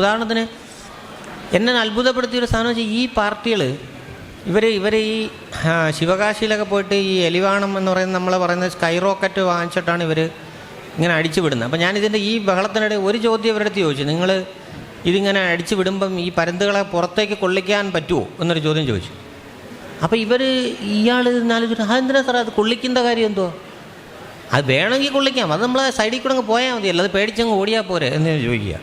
ഉദാഹരണത്തിന് എന്നെ അത്ഭുതപ്പെടുത്തിയ ഒരു സാധനം വെച്ചാൽ ഈ പാർട്ടികൾ ഇവർ ഇവർ ഈ ശിവകാശിയിലൊക്കെ പോയിട്ട് ഈ എലിവാണം എന്ന് പറയുന്ന നമ്മളെ പറയുന്ന സ്കൈ റോക്കറ്റ് വാങ്ങിച്ചിട്ടാണ് ഇവർ ഇങ്ങനെ അടിച്ചു വിടുന്നത്. അപ്പം ഞാനിതിന്റെ ഈ ബഹളത്തിനിടെ ഒരു ചോദ്യം ഇവരുടെ അടുത്ത് ചോദിച്ചു. നിങ്ങൾ ഇതിങ്ങനെ അടിച്ചു വിടുമ്പം ഈ പരന്തുകളെ പുറത്തേക്ക് കൊള്ളിക്കാൻ പറ്റുമോ എന്നൊരു ചോദ്യം ചോദിച്ചു. അപ്പോൾ ഇവർ ഇയാൾ നാലോചിച്ചു ആ എന്തിനാ സാറേ അത് കൊള്ളിക്കുന്ന കാര്യം എന്തോ അത് വേണമെങ്കിൽ കൊള്ളിക്കാം. അത് നമ്മളെ സൈഡിൽ കൂടെ അങ്ങ് പോയാൽ മതിയല്ലോ അത് പേടിച്ചങ്ങ് ഓടിയാൽ പോരെ എന്ന് ചോദിക്കുക.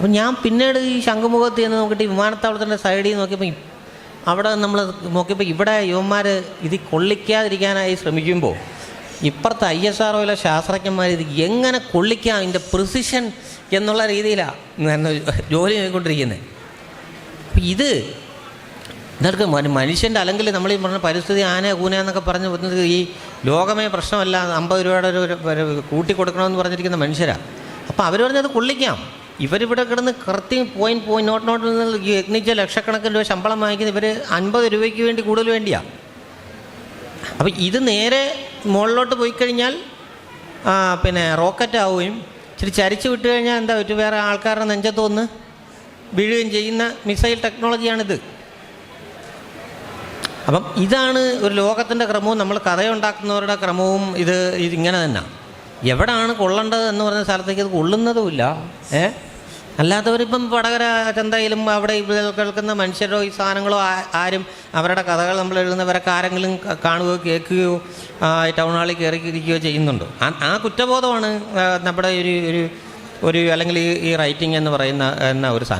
അപ്പം ഞാൻ പിന്നീട് ഈ ശംഖുമുഖത്ത് ചെന്ന് നോക്കിയിട്ട് വിമാനത്താവളത്തിന്റെ സൈഡിൽ നോക്കിയപ്പോൾ അവിടെ നമ്മൾ നോക്കിയപ്പോൾ ഇവിടെ യുവന്മാർ ഇത് കൊള്ളിക്കാതിരിക്കാനായി ശ്രമിക്കുമ്പോൾ ഇപ്പുറത്തെ ഐ എസ് ആർ ഒയിലെ ശാസ്ത്രജ്ഞന്മാർ ഇത് എങ്ങനെ കൊള്ളിക്കാം? ഇതിന്റെ പ്രിസിഷൻ എന്നുള്ള രീതിയിലാണ് ജോലി ചെയ്തുകൊണ്ടിരിക്കുന്നത് അപ്പം ഇത് ഇതൊക്കെ മന- മനുഷ്യന്റെ അല്ലെങ്കിൽ നമ്മൾ ഈ പറഞ്ഞ പരിസ്ഥിതി ആന കൂന എന്നൊക്കെ പറഞ്ഞ് വരുന്നത് ഈ ലോകമേ പ്രശ്നമല്ല അമ്പത് രൂപയുടെ ഒരു കൂട്ടിക്കൊടുക്കണമെന്ന് പറഞ്ഞിരിക്കുന്ന മനുഷ്യരാണ് അപ്പോൾ അവർ പറഞ്ഞത് കൊള്ളിക്കാം. ഇവരിവിടെ കിടന്ന് കൃത്യം പോയിന്റ് പോയിന്റ് നോട്ട് നോട്ടിൽ നിന്ന് യജ്ഞിച്ച ലക്ഷക്കണക്കിന് രൂപ ശമ്പളം വാങ്ങിക്കുന്ന ഇവർ അൻപത് രൂപയ്ക്ക് വേണ്ടി കൂടുതൽ വേണ്ടിയാ. അപ്പം ഇത് നേരെ മുകളിലോട്ട് പോയി കഴിഞ്ഞാൽ പിന്നെ റോക്കറ്റ് ആവുകയും ഇച്ചിരി ചരിച്ചു വിട്ടു കഴിഞ്ഞാൽ എന്താ ഒരു വേറെ ആൾക്കാരുടെ നെഞ്ചത്ത് വന്ന് വീഴുകയും ചെയ്യുന്ന മിസൈൽ ടെക്നോളജിയാണിത് അപ്പം ഇതാണ് ഒരു ലോകത്തിന്റെ ക്രമവും നമ്മൾ കഥയുണ്ടാക്കുന്നവരുടെ ക്രമവും ഇത് ഇതിങ്ങനെ തന്നെ. എവിടെയാണ് കൊള്ളേണ്ടത് എന്ന് പറഞ്ഞ സ്ഥലത്തേക്ക് ഇത് കൊള്ളുന്നതുമില്ല. ഏ? അല്ലാത്തവരിപ്പം വടകര ചന്തയിലും അവിടെ കേൾക്കുന്ന മനുഷ്യരോ ഈ സാധനങ്ങളോ ആരും അവരുടെ കഥകൾ നമ്മൾ എഴുതുന്നവരൊക്കെ ആരെങ്കിലും കാണുകയോ കേൾക്കുകയോ ഈ ടൗൺ ഹാളിൽ കയറി ഇരിക്കുകയോ ചെയ്യുന്നുണ്ടോ. ആ- കുറ്റബോധമാണ് നമ്മുടെ ഒരു ഒരു ഒരു അല്ലെങ്കിൽ ഈ റൈറ്റിംഗ് എന്ന് പറയുന്ന എന്ന ഒരു സാധനം.